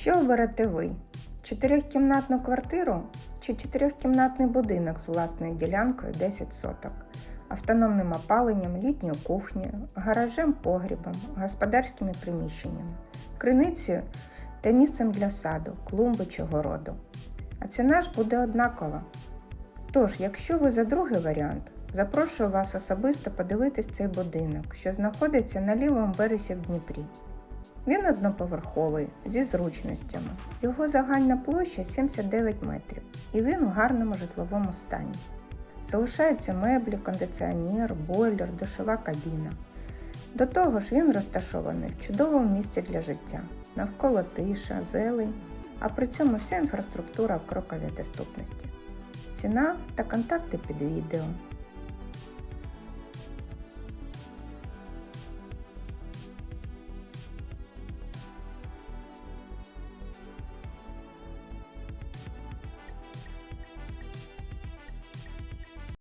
Що оберете ви? Чотирьохкімнатну квартиру чи чотирьохкімнатний будинок з власною ділянкою 10 соток, автономним опаленням, літньою кухнею, гаражем, погрібом, господарськими приміщеннями, криницею та місцем для саду, клумби чи городу. А ціна ж буде однакова. Тож, якщо ви за другий варіант, запрошую вас особисто подивитись цей будинок, що знаходиться на лівому березі в Дніпрі. Він одноповерховий зі зручностями. Його загальна площа 79 метрів, і він у гарному житловому стані. Залишаються меблі, кондиціонер, бойлер, душова кабіна. До того ж, він розташований в чудовому місці для життя. Навколо тиша, зелень, а при цьому вся інфраструктура в кроковій доступності. Ціна та контакти під відео.